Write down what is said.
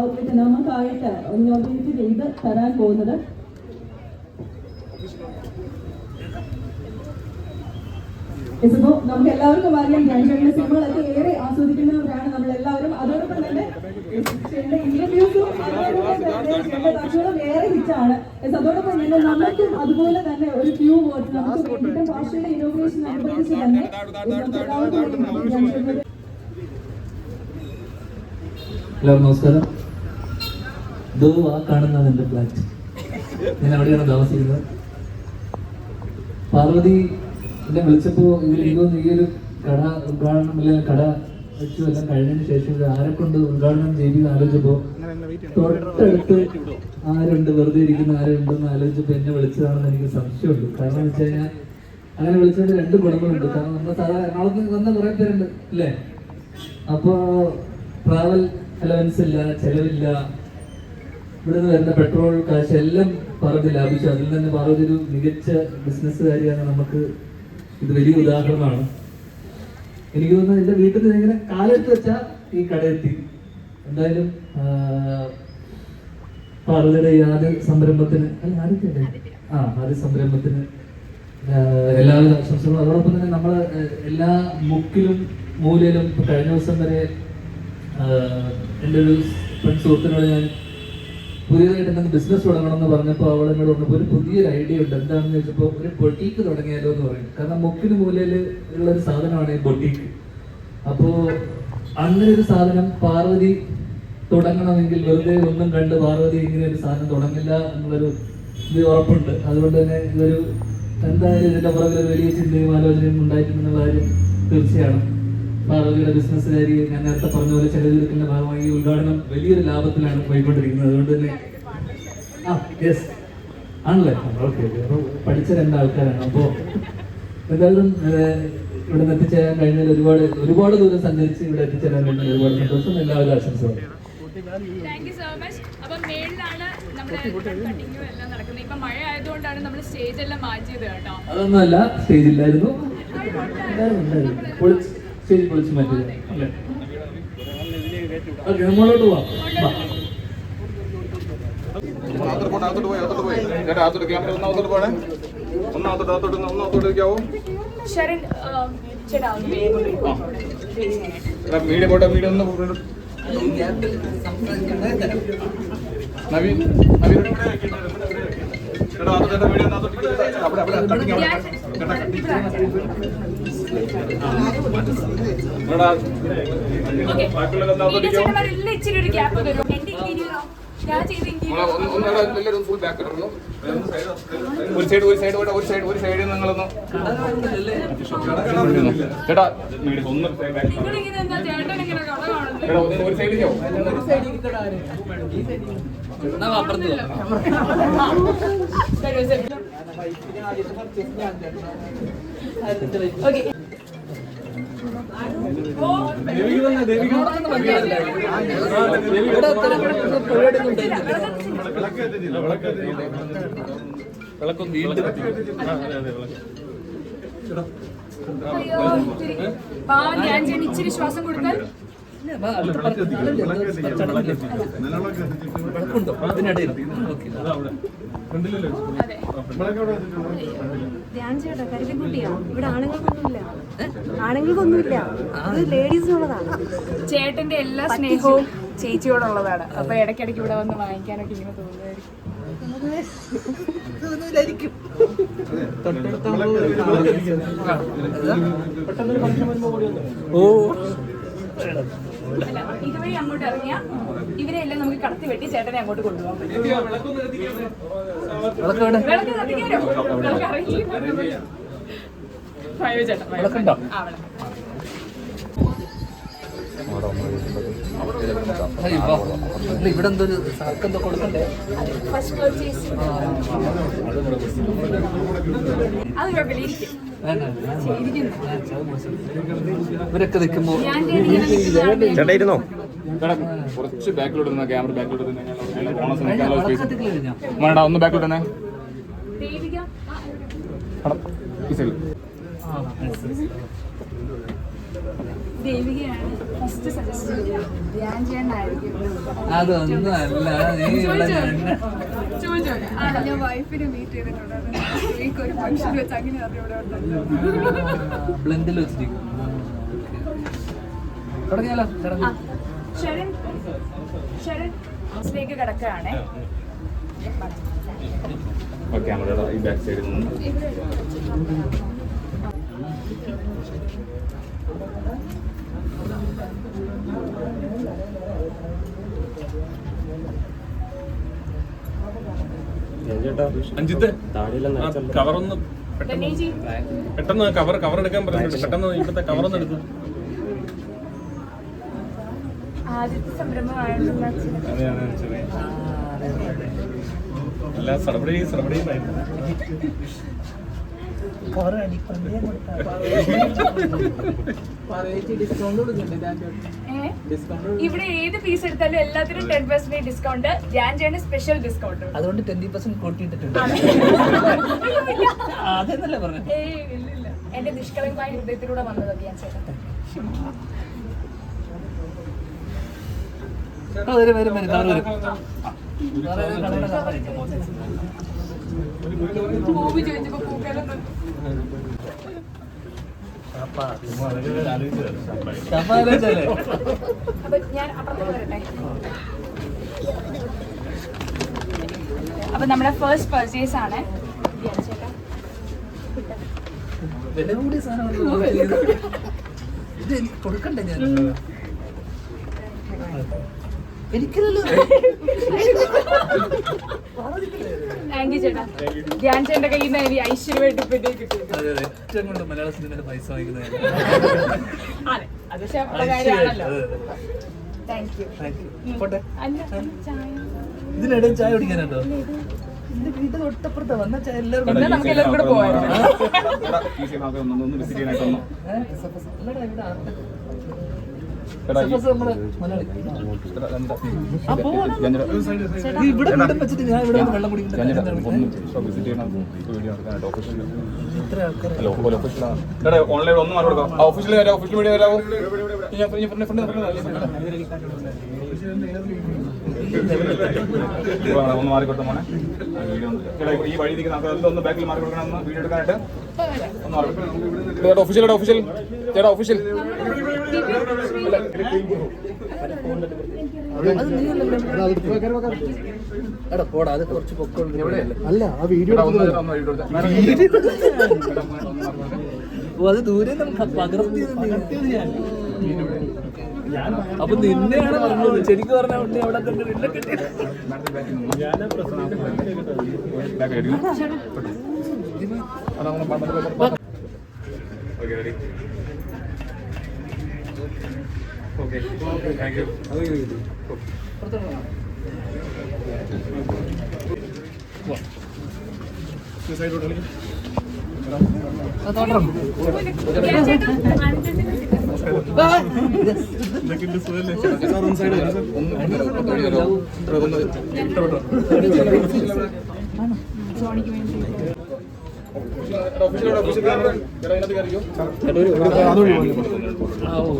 Outlet നമുക്കായിട്ട് inaugurate ചെയ്ത് തരാൻ പോകുന്നത്. ഇപ്പോ നമുക്ക് എല്ലാവർക്കും അറിയാം ജനങ്ങളുടെ സിനിമകളൊക്കെ ഏറെ ആസ്വദിക്കുന്നവരാണ് നമ്മൾ എല്ലാവരും അതോടൊപ്പം തന്നെ ഇന്റർവ്യൂസും ഏറെ ഹിറ്റാണ് അതോടൊപ്പം തന്നെ നമുക്കും അതുപോലെ തന്നെ ഒരു ഫ്യൂ വേർഡ് നമുക്ക് വേണ്ടിയിട്ട് ഭാഷയുടെ ഇനോഗ്രേഷൻ അനുബന്ധിച്ച് തന്നെ എല്ലാവർക്കും നമസ്കാരം. ഇതോ ആ കാണുന്നത് എന്റെ ഫ്ലാറ്റ് ഞാൻ അവിടെയാണ് താമസിക്കുന്നത്. പാർവതി എന്നെ വിളിച്ചപ്പോൾ ഇതിൽ തോന്നുന്നു ഈ ഒരു കട ഉദ്ഘാടനം അല്ലെങ്കിൽ കട വെച്ചു എല്ലാം കഴിഞ്ഞതിന് ശേഷം ഇത് ആരെ കൊണ്ട് ഉദ്ഘാടനം ചെയ്തു ആലോചിച്ചപ്പോൾ തൊട്ടടുത്ത് ആരുണ്ട്? വെറുതെ ഇരിക്കുന്ന ആരുണ്ടെന്ന് ആലോചിച്ചപ്പോൾ എന്നെ വിളിച്ചതാണെന്ന് എനിക്ക് സംശയമുണ്ട്. കാരണം വെച്ച് കഴിഞ്ഞാൽ അങ്ങനെ വിളിച്ചതിന് രണ്ട് ഗുണങ്ങളുണ്ട്. കാരണം നമ്മൾ സാധാരണ എറണാകുളത്ത് വന്ന കുറേ പേരുണ്ട് അല്ലേ? അപ്പോൾ ട്രാവൽ അലവൻസ് ഇല്ല ചെലവില്ല ഇവിടെ നിന്ന് വരുന്ന പെട്രോൾ കാശ് എല്ലാം പറഞ്ഞ് ലാഭിച്ചു അതിൽ നിന്ന് ഒരു മികച്ച ബിസിനസ്സുകാരിയാണ് നമുക്ക് ഇത് വലിയ ഉദാഹരണമാണ്. എനിക്ക് തോന്നുന്നു എന്റെ വീട്ടിൽ നിന്ന് ഇങ്ങനെ കാലെടുത്ത് വെച്ചാൽ ഈ കടയെത്തി എന്തായാലും പാർവതിയുടെ ഈ ആദ്യ സംരംഭത്തിന് ആദ്യത്തെ ആ ആദ്യ സംരംഭത്തിന് എല്ലാവിധ ആശംസകളും. അതോടൊപ്പം തന്നെ നമ്മൾ എല്ലാ മുക്കിലും മൂലയിലും കഴിഞ്ഞ ദിവസം വരെ എന്റെ ഒരു ഫ്രണ്ട് സുഹൃത്തിനോട് ഞാൻ പുതിയതായിട്ട് എന്തെങ്കിലും ബിസിനസ് തുടങ്ങണം എന്ന് പറഞ്ഞപ്പോൾ അവൾ എന്നോട് പറഞ്ഞപ്പോൾ ഒരു പുതിയൊരു ഐഡിയ ഉണ്ട്. എന്താണെന്ന് ചോദിച്ചപ്പോൾ ഒരു ബൊട്ടീക്ക് തുടങ്ങിയാലോ എന്ന് പറയും കാരണം മുക്കിന് മൂലയിൽ ഉള്ള ഒരു സാധനമാണ് ഈ ബൊട്ടീക്ക് അപ്പോൾ അങ്ങനെ ഒരു സാധനം പാർവതി തുടങ്ങണമെങ്കിൽ വെറുതെ ഒന്നും കണ്ട് പാർവതി ഇങ്ങനെ ഒരു സാധനം തുടങ്ങില്ല എന്നുള്ളൊരു ഇത് ഉറപ്പുണ്ട്. അതുകൊണ്ട് തന്നെ ഇതൊരു എന്തായാലും ഇതിന്റെ പുറകിൽ വലിയ ചിന്തയും ആലോചനയും ഉണ്ടായിട്ടുണ്ടെന്നുള്ള കാര്യം തീർച്ചയാണ്. പാർവതിയുടെ ബിസിനസ്സുകാരി ഞാൻ നേരത്തെ പറഞ്ഞ പോലെ ചെലവിരിക്കുന്ന ഭാഗമായി ഈ ഉദ്ഘാടനം വലിയൊരു ലാഭത്തിലാണ് പോയിക്കൊണ്ടിരിക്കുന്നത്. അതുകൊണ്ട് തന്നെ ആ യെസ് ആണല്ലേ? ഓക്കെ അപ്പോൾ പഠിച്ച രണ്ടാൾക്കാരാണ്. അപ്പോൾ എന്തായാലും ഇവിടെ നിന്ന് എത്തിച്ചേരാൻ കഴിഞ്ഞാൽ ഒരുപാട് ഒരുപാട് ദൂരം സഞ്ചരിച്ച് ഇവിടെ എത്തിച്ചേരാൻ കഴിഞ്ഞാൽ ഒരുപാട് സന്തോഷം. എല്ലാവരും ആശംസകളും താങ്ക് യു സോ മച്ച് അപ്പം മേളിലാണ് നമ്മുടെ കട്ടിങ്ങും എല്ലാം നടക്കുന്നത്. ഇപ്പം മഴ ആയതുകൊണ്ടാണ് നമ്മൾ സ്റ്റേജ് എല്ലാം മാറ്റിയത് കേട്ടോ. അതൊന്നുമല്ല സ്റ്റേജില്ലായിരുന്നു ഉണ്ടായിരുന്നു, ഉണ്ടായിരുന്നു. വിളിച്ചു മാറ്റിയത് അല്ലേ? ഓക്കെ നമ്മളോട്ട് പോവാം. മീഡിയ പോട്ടെ മീഡിയ ഒന്ന്. നവീൻ നവീൻ. അവിടെ അവിടെ കട്ടിങ് അവിടെ. ചേട്ടാ ഇച്ചിരി ഒരു ഗ്യാപ്പ് തരും എന്റെ ഇന്റീരിയറോ ഞാൻ ചെയ്ത എല്ലാവരും ഫുൾ ബാക്ക് ഇടണം ഒരു സൈഡ് ഒരു സൈഡ് ഒരു സൈഡ് ഒരു സൈഡിൽ നിങ്ങളൊന്ന് ചേട്ടാ ഒന്ന് എടാ ഒന്ന് ഒരു സൈഡിൽ. ഓക്കെ ഇത്തിരി. പാവം ഞാൻ ഇച്ചിരി ശ്വാസം കൊടുത്താൽ ധ്യാൻ ചേട്ടാ കരുതിക്കുട്ടിയാ ഇവിടെ ആണുങ്ങൾക്കൊന്നുമില്ല. ആണുങ്ങൾക്കൊന്നുമില്ല. ഇത് ലേഡീസിനുള്ളതാണ്. ചേട്ടന്റെ എല്ലാ സ്നേഹവും ചേച്ചിയോടുള്ളതാണ്. അപ്പൊ ഇടയ്ക്കിടയ്ക്ക് ഇവിടെ വന്ന് വാങ്ങിക്കാനൊക്കെ ഇങ്ങനെ തോന്നുമായിരിക്കും അല്ല ഇതുവഴി അങ്ങോട്ട് ഇറങ്ങിയ ഇവരെ എല്ലാം നമുക്ക് കടത്തി വെട്ടി ചേട്ടനെ അങ്ങോട്ട് കൊണ്ടുപോകാൻ പറ്റും. വിളക്ക് കത്തിക്കാനോ? വിളക്ക് ഇറങ്ങി ചേട്ടൻ ആ വിളക്ക്. ഇവിടെ എന്തൊരു ഒരു എന്തോ കൊടുക്കണ്ടേ? ഇവരൊക്കെ നിൽക്കുമ്പോ ഞാൻ ചേട്ടൻ ചേട്ടാ ഇരുന്നോ? ചേട്ടാ കുറച്ച് ബാക്കിലോട്ട് നിന്നാ ക്യാമറ ബാക്കിലോട്ട് വേണ്ട ഒന്ന് ബാക്കിലോട്ട് തന്നെ ഈ സൈഡിൽ ദേവികയാണ്. ഫസ്റ്റ് സജസ്റ്റ് ചെയ്യുക ധ്യാൻ ചെയ്യണ്ടായിരിക്കും അതൊന്നും അല്ല. നീ ചോദിച്ചോ ഞാൻ വൈഫിനെ മീറ്റ് ചെയ്തിട്ടുണ്ട്. ഒരു ഫംഗ്ഷൻ വെച്ച് അങ്ങനെ ബ്ലെൻഡിൽ വെച്ചിരിക്കും തുടങ്ങിയാലോ? ശരൺ. ശരൺ ഹൗസിലേക്ക് കിടക്കുകയാണേ. ഓക്കെ നമ്മുടെ ഈ ബാക്ക് സൈഡിൽ നിന്ന്. അഞ്ചിത്ത് കവറൊന്ന് ധനേജി. പെട്ടെന്ന് കവർ കവർ എടുക്കാൻ പറഞ്ഞു പെട്ടെന്ന് ഇവിടുത്തെ കവറൊന്ന് എടുത്തു അല്ല സർവടി ഏ? ഇവിടെ ഏത് പീസ് എടുത്താലും എല്ലാത്തിനും ടെൻ പെർസെന്റ് ഡിസ്കൗണ്ട് ഞാൻ ചെയ്യുന്ന സ്പെഷ്യൽ ഡിസ്കൗണ്ട് അതുകൊണ്ട് ട്വന്റി പെർസെന്റ് കൂട്ടിയിട്ടിട്ടുണ്ട്. അതെന്നല്ലേ പറഞ്ഞു എന്റെ നിഷ്കളങ്കമായ ഹൃദയത്തിലൂടെ വന്നത് ഞാൻ ചേട്ടൻ വരും വരും വരും. ചോദിച്ചപ്പോ കപ്പാലോചല്ലേ അപ്പൊ ഞാൻ അപ്പുറത്തേക്ക് വരട്ടെ. അപ്പൊ നമ്മുടെ ഫസ്റ്റ് പർച്ചേസ് ആണ്. കൊടുക്കണ്ടേ ഞാൻ? എനിക്കല്ലോ താങ്ക് യു ചേട്ടാ. ധ്യാൻ ചേട്ടന്റെ കയ്യിൽ നിന്ന് എനിക്ക് ഐശ്വര്യമായിട്ട് ഇതേ കിട്ടിയത് അതെ അതെ. ഏറ്റവും കൊണ്ട് മലയാള സിനിമയുടെ പൈസ വാങ്ങിക്കുന്നത് അതെ അത് പക്ഷേ കാര്യമാണല്ലോ. താങ്ക് യു പോട്ടെ. അല്ല ചായ? ഇതിനിടയിൽ ചായ കുടിക്കാനുണ്ടോ? എന്റെ വീട്ടിൽ ഒട്ടപ്പുറത്താ വന്ന അല്ലടാ ഇവിടെ ആർട്ട് ഓൺലൈൻ ഒന്ന് മാറി കൊടുക്കാം. ഓഫീസിൽ വരാം ഓഫീസിൽ മീഡിയ വരാമോ ഒന്ന് മാറി കൊടുത്ത മോനെ. ഈ വഴി നിൽക്കുന്ന ഒന്ന് ബാക്കിൽ മാറി കൊടുക്കണം വീഡിയോ എടുക്കാനായിട്ട് ഒന്ന് മാറി. ചേട്ടാ ഒഫീഷ്യൽ ചേട്ടാ ഒഫീഷ്യൽ ചേട്ടാ ഒഫീഷ്യൽ എടാ പോടാ അത് കുറച്ച് അല്ല ആ വീഡിയോ അത് ദൂരെ നമുക്ക് പകർത്തി അപ്പൊ നിന്നെയാണ് പറഞ്ഞത് ശരിക്കും പറഞ്ഞ ഉണ്ണി അവിടെ തന്നെ നിന്നെ കിട്ടിയത് ഓക്കെ താങ്ക് യു ജോണിക്ക് വേണ്ടി ഓഫീസിലോട് ഓഫീസിൽ ആ ഓ.